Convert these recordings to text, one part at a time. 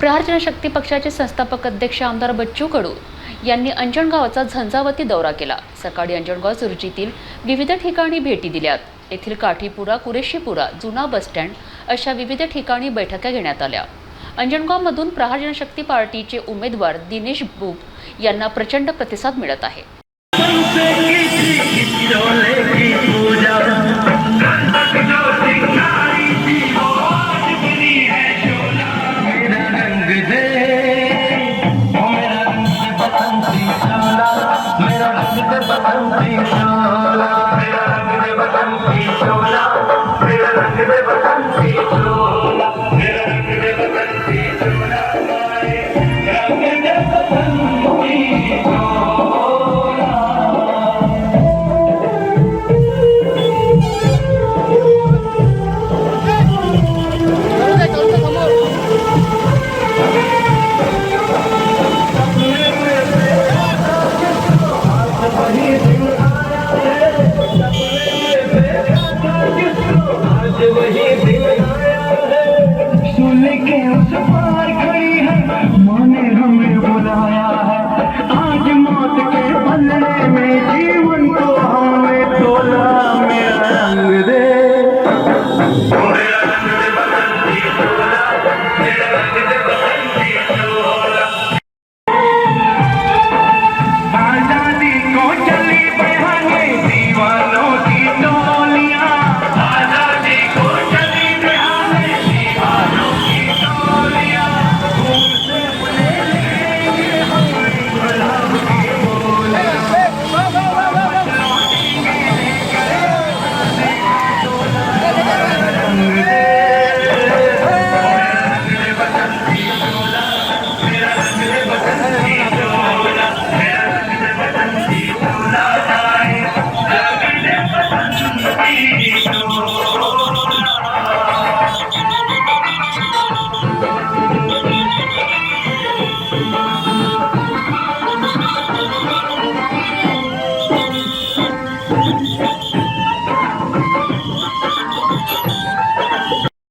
प्रहार जनशक्ती पक्षाचे संस्थापक अध्यक्ष आमदार बच्चू कडू यांनी अंजणगावचा झंझावती दौरा केला. सकाळी अंजणगाव सुरजीतील विविध ठिकाणी भेटी दिल्यात. येथील काठीपुरा कुरेशीपुरा जुना बसस्टँड अशा विविध ठिकाणी बैठका घेण्यात आल्या. अंजणगावमधून प्रहार जनशक्ती पार्टीचे उमेदवार दिनेश बुब यांना प्रचंड प्रतिसाद मिळत आहे.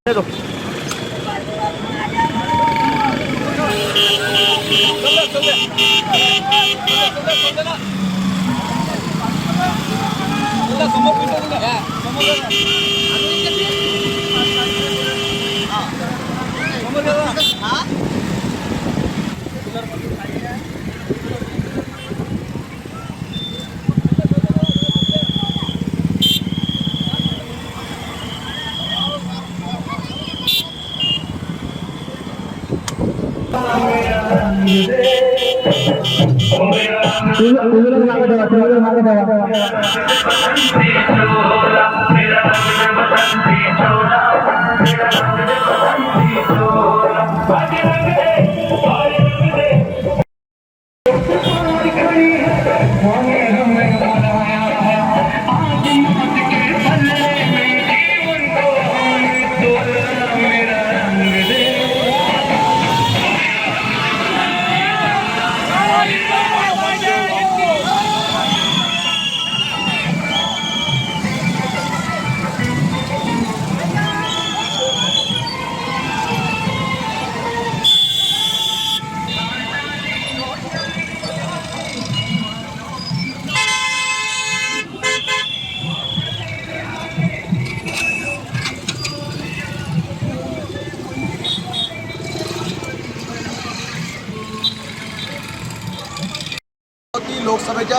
Pero... समोर Bye.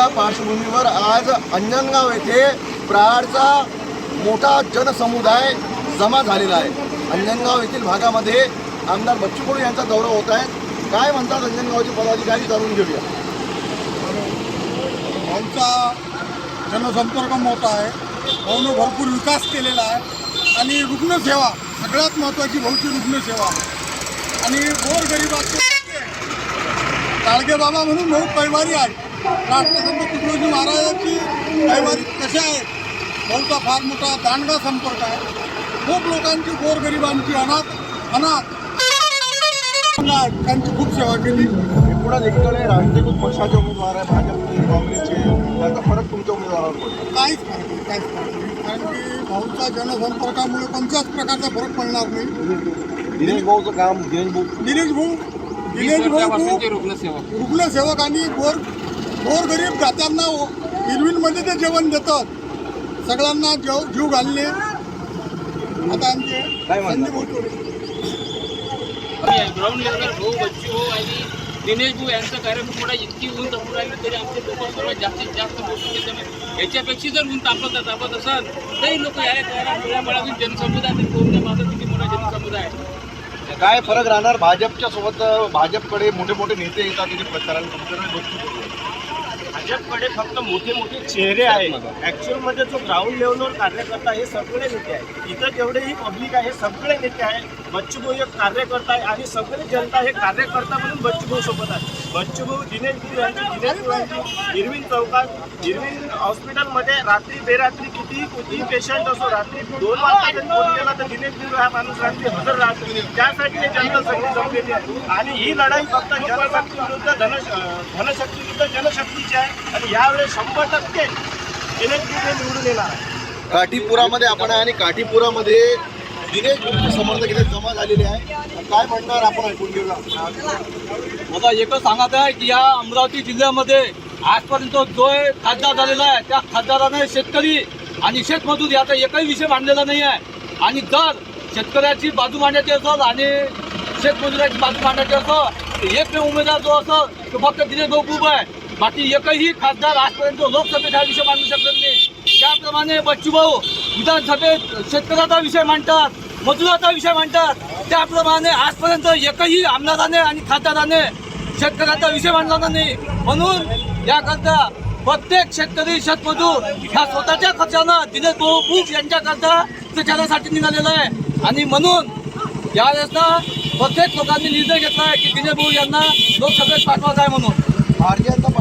लोकसभेच्या पार्श्वभूमीवर आज अंजनगाव येथे प्रहारचा मोठा जनसमुदाय जमा झालेला आहे. अंजनगाव येथील भागामध्ये आमदार बच्चू कडू यांचा दौरा होत आहे. काय म्हणतात अंजनगावचे पदाधिकारी? जाणून घेऊया. भाऊचा जनसंपर्क मोठा आहे. भाऊनं भरपूर विकास केलेला आहे. आणि रुग्णसेवा सगळ्यात महत्त्वाची भाऊची रुग्णसेवा. आणि गोरगरिबाचे ताळगे बाबा म्हणून भाऊ कैवारी आहे राष्ट्रसंत तुकडोजी महाराजांची कैवारी कसे आहेत? भाऊचा फार मोठा दांडगा संपर्क आहे. खूप लोकांची गोरगरिबांची अनाथ अनाथ. त्यांची खूप सेवा केली. एकूणच एकीकडे राष्ट्रीयकृत पक्षाचे उमेदवार आहे भाजपचे काँग्रेसचे. त्याचा फरक तुमच्या उमेदवारावर पडतो. काहीच फरक नाही काहीच फरक नाही. कारण की भाऊच्या जनसंपर्कामुळे कोणत्याच प्रकारचा फरक पडणार नाही. दिनेश भाऊचं काम दिनेश भाऊ. दिनेश भाऊ दिनेश भाऊ खूप रुग्णसेवक. आणि गोर गोरगरीब जात्यांना हिरवीमध्ये ते जेवण देतात. सगळ्यांना जेव जीव घालले आता आमचे ग्राउंड लेवलवर भाऊ बच्चू भाऊ आणि दिनेश भाऊ यांचा कार्यक्रम पुढे इतकी ऊन राहिली तरी आमचे लोक जास्तीत जास्त त्याच्यामुळे याच्यापेक्षा जर ऊन तापत तापत असाल तरी लोक या मुळामुळातून जनसमुदाय तरी कोणत्या माझा किती मोठा जनसमुदाय आहे. काय फरक राहणार? भाजपच्या सोबत भाजपकडे मोठे मोठे नेते येतात तिथे प्रचाराला तुमच्याकडे बच्चू कडू आहे. भाजपकडे फक्त मोठे मोठे चेहरे आहेत. ऍक्च्युअलमध्ये जो ग्राउंड लेवलवर कार्यकर्ता हे सगळे नेते आहेत. इथं जेवढेही पब्लिक आहे हे सगळे नेते आहेत. बच्चू एक कार्यकर्ता आहे आणि सगळे जनता हे कार्यकर्ता म्हणून बच्चू भाऊ सोबत आहे बच्चू भाऊ दिनेश भाऊ यांची दिनेश भाऊ यांची हिरवीन चौकात इरविन हॉस्पिटलमध्ये रात्री बेरात्री कितीही कितीही पेशंट असो रात्री दोन वाजता फोन केला तर दिनेश गुरु हा माणूस रात्री हजर राहतो. त्यासाठी हे जनता सगळी जमलेली आहे. आणि ही लढाई फक्त जनशक्ती विरुद्ध धन धनशक्ती विरुद्ध जनशक्तीची आहे. आणि यावेळेस शंभर टक्के दिनेश गुरु निवडून येणार आहे. काठीपुरामध्ये आपण आहे आणि काठीपुरामध्ये दिनेश भाऊचे समर्थक इथे जमा झालेले आहे. काय म्हणणार आपण ऐकून घेऊया. मला एकच सांगत आहे की या अमरावती जिल्ह्यामध्ये आजपर्यंत जो खासदार झालेला आहे त्या खासदाराने शेतकरी आणि शेतमजूर याचा एकही विषय मांडलेला नाही आहे. आणि जर शेतकऱ्याची बाजू मांडायची असेल आणि शेतमजुराची बाजू मांडायची असेल एकमेव उमेदवार जो असेल तो फक्त दिनेश भाऊ खूप आहे. बाकी एकही खासदार आजपर्यंत लोकसभेत हा विषय मांडू शकत नाही. त्याप्रमाणे बच्चूभाऊ विधानसभेत शेतकऱ्याचा विषय मांडतात मजुराचा विषय मांडतात. त्याप्रमाणे आजपर्यंत एकही आमदाराने आणि खासदाराने शेतकऱ्याचा विषय मांडला नाही. म्हणून याकरता प्रत्येक शेतकरी शेतमजूर ह्या स्वतःच्या खर्चानं दिनेश भाऊ बुक यांच्याकरता प्रचारासाठी निघालेला आहे. आणि म्हणून यावेळेस प्रत्येक लोकांनी निर्णय घेतला आहे की दिनेश भाऊ यांना लोकसभेत पाठवायचा आहे म्हणून. भारतीय जनता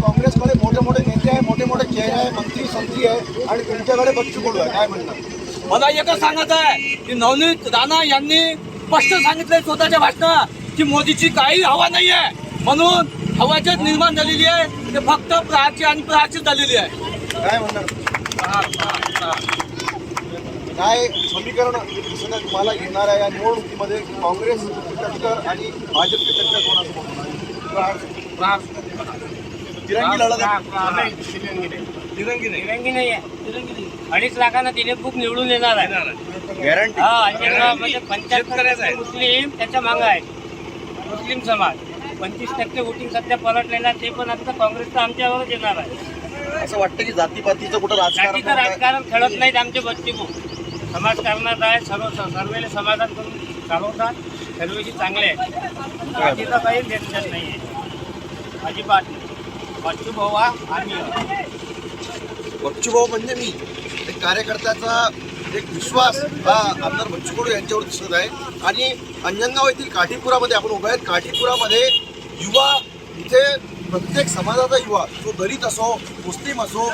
काँग्रेसकडे मोठे मोठे नेते आहे मोठे मोठे चेहरे आहे मंत्री संत्री आहे आणि तुमच्याकडे बच्चू कडू आहे. काय म्हणणार मला एकच सांगायचं आहे की नवनीत राणा यांनी स्पष्ट सांगितलंय स्वतःच्या भाषणात की मोदीची काही हवा नाही आहे म्हणून हवाच निर्माण झालेली आहे. ते फक्त प्रहारची आणि प्रहारचीच झालेली आहे. काय म्हणणार? काय समीकरण तुम्हाला येणार आहे या निवडणुकीमध्ये? काँग्रेस टक्कर आणि भाजपची टक्कर आहे? तिरंगी लढत आहे. तिरंगी नाही. तिरंगी नाही. आहे अडीच लाखांना दिनेश बुक निवडून येणार आहे. गॅरंटी हा अंजनगावमध्ये पंच्याहत्तर मुस्लिम त्याच्या मागं आहे. मुस्लिम समाज. पंचवीस टक्के वोटिंग सध्या पलटलेलं आहे ते पण आता काँग्रेसचं आमच्यावरच येणार आहे. असं वाटतं की जातीपातीचं कुठं राजकारण आहे? राजकारण खेळत नाहीत आमचे बच्चे भाऊ समाजकारणात आहे सर्व सर्वेले समाधान करून चालवतात. सर्वेची चांगले आहे बाकीचं काही नाही आहे अजिबात नाही. बच्चू भाऊ हा आम्ही भाऊ म्हणजे मी. एक कार्यकर्त्याचा एक विश्वास हा आमदार बच्चू कडू यांच्यावर दिसत आहे. आणि अंजनगाव येथील काठीपुरामध्ये आपण उभे आहेत. काठीपुरामध्ये युवा इथे प्रत्येक समाजाचा युवा जो दलित असो मुस्लिम असो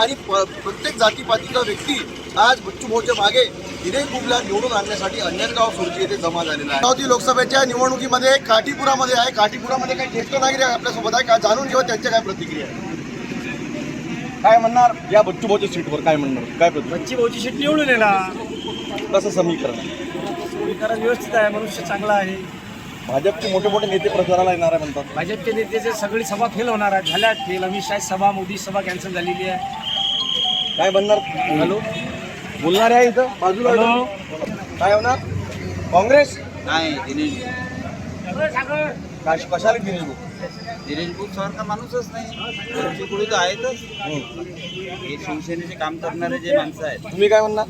आणि प्रत्येक जातीपातीचा व्यक्ती आज बच्चूभाऊच्या मागे दिनेश बुबला निवडून आणण्यासाठी अंजनगाव सुरजी येथे जमा झालेला आहे. अमरावती लोकसभेच्या निवडणुकीमध्ये काठीपुरामध्ये आहे. काठीपुरामध्ये काही ज्येष्ठ नागरिक आपल्यासोबत आहे. का जाणून घेऊ त्यांच्या काय प्रतिक्रिया आहे? काय म्हणणार? या बच्चू भाऊच्या सीटवर काय म्हणणार? काय प्रतिक्रिया? बच्ची भाऊची सीट निवडून येणार. कसं समीकरण? विकास व्यवस्थित आहे. मनुष्य चांगला आहे. भाजपचे मोठे मोठे नेते प्रचाराला येणार आहे म्हणतात. भाजपचे नेत्याचे सगळी सभा फेल होणार आहे झाल्या फेल. अमित शाह सभा मोदी सभा कॅन्सल झालेली आहे. काय बनणार हॅलो? बोलणार आहे इथं? बाजूला काय होणार? काँग्रेस? नाही दिनेश काश- कशाला दिनेश भाऊ? दिनेश बुक सारखा माणूसच नाही. त्यांच्याकडे तर आहेतच. हे शिवसेनेचे काम करणारे जे माणसं आहेत. तुम्ही काय म्हणणार?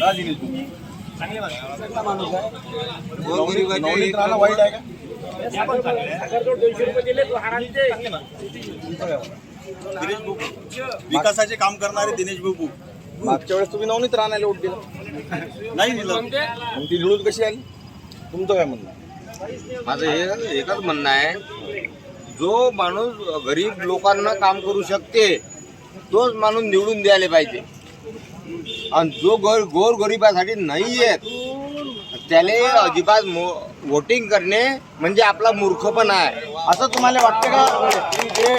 का दिनेश भाऊ? वाईट आहे का? भाऊ. विकासाचे काम करणारे दिनेश भाऊ. मागच्या वेळेस तुम्ही नवनीत राणाला वोट दिला. नाही दिलं. मग ती निवडून कशी आली? तुमचं काय म्हणणं? आहे? माझं हे एकच म्हणणं आहे जो माणूस गरीब लोकांना काम करू शकते तोच माणूस निवडून द्यायला पाहिजे. आणि जो गोर गोर गरिबासाठी नाही आहेत त्याला अजिबात वोटिंग करणे म्हणजे आपला मूर्खपणा आहे. असं तुम्हाला वाटतं का? की जे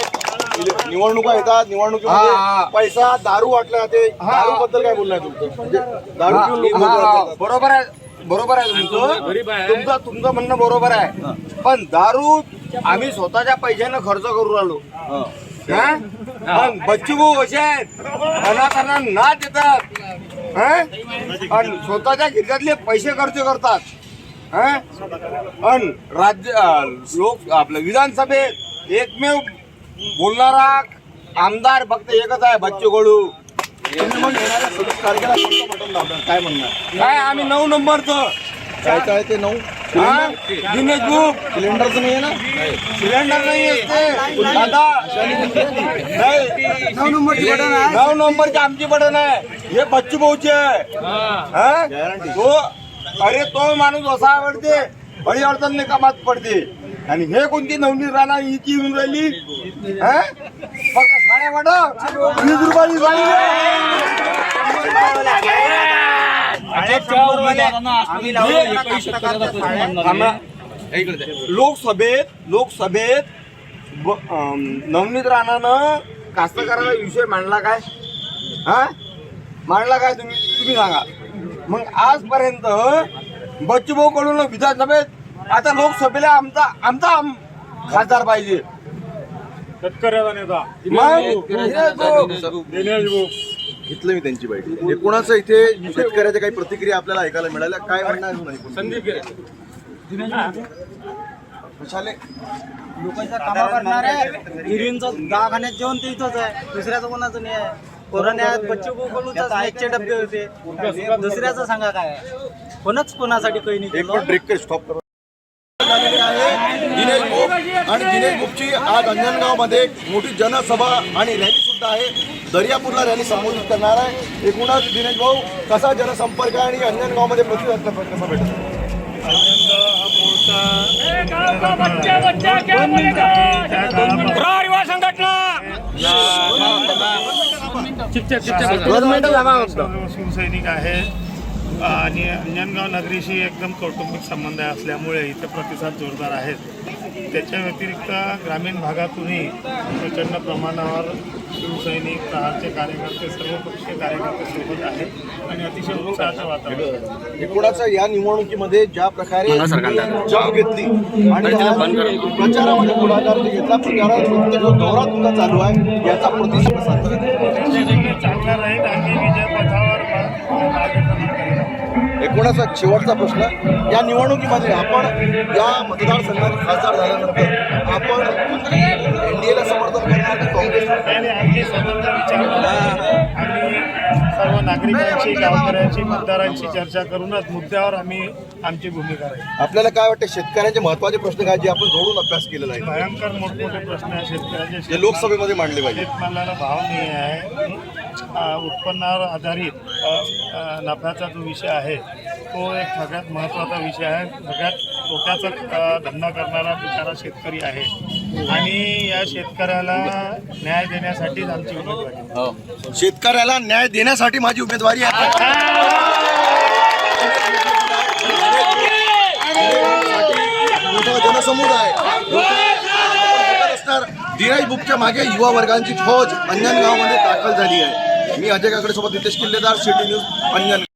निवडणुका येतात. निवडणुकीमध्ये पैसा दारू वाटला जाते दारू बद्दल काय बोलणार तुमचं? म्हणजे दारू पिऊन लोक. बरोबर आहे बरोबर आहे तुमचं. तुमचं तुमचं म्हणणं बरोबर आहे. पण दारू आम्ही स्वतःच्या पैशानं खर्च करू राहिलो. हा? पण बच्चू भाऊ असे आहेत? अनाथांना ना देतात हा? आणि स्वतःच्या खिशातले पैसे खर्च करतात. हा? आणि राज्य अं, लोक आपलं विधानसभेत एकमेव बोलणारा आमदार फक्त एकच आहे बच्चू कडू काय म्हणणार? काय आम्ही नऊ नंबरचं. काय काय ते नऊ? हा? दिनेश बुक सिलेंडरचं नाही आहे ना? सिलेंडर नाही येते दादा. नाही. नऊ नंबरची बटन आहे. नऊ नंबरची आमची बटन आहे. हे बच्चू भाऊची आहे. हा? तो अरे तो माणूस असा आवडते. बळी अडचण नाही कामात पडते. आणि हे कोणती नवनीत राणा इथे येऊन राहिली? साड्या वीस रुपयाची साडी थांबा. लोकसभेत लोकसभेत नवनीत राणानं कास्तकाराचा विषय मांडला काय? हा? मांडला काय तुम्ही? तुम्ही सांगा. मग आजपर्यंत बच्चूभाऊ कडून विधानसभेत आता लोकसभेला आमचा आमचा आम- खासदार पाहिजे. शेतकऱ्याचा नेता मग घेतलं मी त्यांची बैठक. एकूणच इथे शेतकऱ्याच्या काही प्रतिक्रिया आपल्याला ऐकायला मिळाल्या काय म्हणणार एकूण? कशाले लोकांचं कामं करणार आहे हिरींचं दवाखान्यात जेवण ते इथंच आहे. दुसऱ्याचं कोणाचं नाही आहे. कोरोनात बच्चे बोलूच एकचे डबे होते. दुसऱ्याचं सांगा काय आहे? कोणच कोणासाठी काही नाही एक केलं. रिक्वेस्ट स्टॉप करा झालेली आहे. दिनेश बुक आणि दिनेश बुकची आज अंजनगावमध्ये एक मोठी जनसभा आणि रॅली सुद्धा आहे. दर्यापूरला रॅली संबोधित करणार आहे. एकूणच दिनेश भाऊ कसा जनसंपर्क आहे आणि अंजनगावमध्ये प्रतिसाद कसा भेटतो. शिवसैनिक आहे. आणि अंजनगाव नगरीशी एकदम कौटुंबिक संबंध असल्यामुळे इथे प्रतिसाद जोरदार आहेत त्याच्या व्यतिरिक्त ग्रामीण भागातूनही प्रचंड प्रमाणावर शिवसैनिक प्रहारचे कार्यकर्ते सर्व पक्षीय कार्यकर्ते सोबत आहेत आणि अतिशय उत्साहाचं वातावरण. एकूणच या निवडणुकीमध्ये ज्या प्रकारे जप घेतली आणि प्रचारामध्ये पुढाकार घेतला प्रचारात दौरा तुमचा चालू आहे याचा प्रतिसाद चांगला राहील आणि एकूणच शेवटचा प्रश्न? या निवडणुकीमध्ये आपण या मतदारसंघात खासदार झाल्यानंतर आपण एनडीएला समर्थन करणार की काँग्रेस? आणि आमची स्वतंत्र विचारधारा आहे. आम्ही सर्व नागरिकांची गावकऱ्यांची मतदारांची चर्चा करूनच मुद्द्यावर आम्ही आमची भूमिका राहील. आपल्याला काय वाटतं शेतकऱ्यांचे महत्त्वाचे प्रश्न काय जे आपण जोडून अभ्यास केलेला आहे? भयंकर मोठमोठे प्रश्न आहे शेतकऱ्याचे. जे लोकसभेमध्ये मांडले पाहिजे. शेतमालाला भाव नाही आहे. उत्पन्नावर आधारित नफ्याचा जो विषय आहे तो एक सगळ्यात महत्त्वाचा विषय आहे. सगळ्यात तोट्याचा धंदा करणारा बिचारा शेतकरी आहे. आणि या शेतकऱ्याला न्याय देण्यासाठीच आमची उमेदवारी हो. शेतकऱ्याला न्याय देण्यासाठी माझी उमेदवारी आहे. जनसमुदाय. असणार दिनेश बुकच्या मागे युवा वर्गांची फौज अंजनगावमध्ये दाखल झाली आहे. मी अजय काकडे सोबत नितेश किल्लेदार सिटी न्यूज अंजन.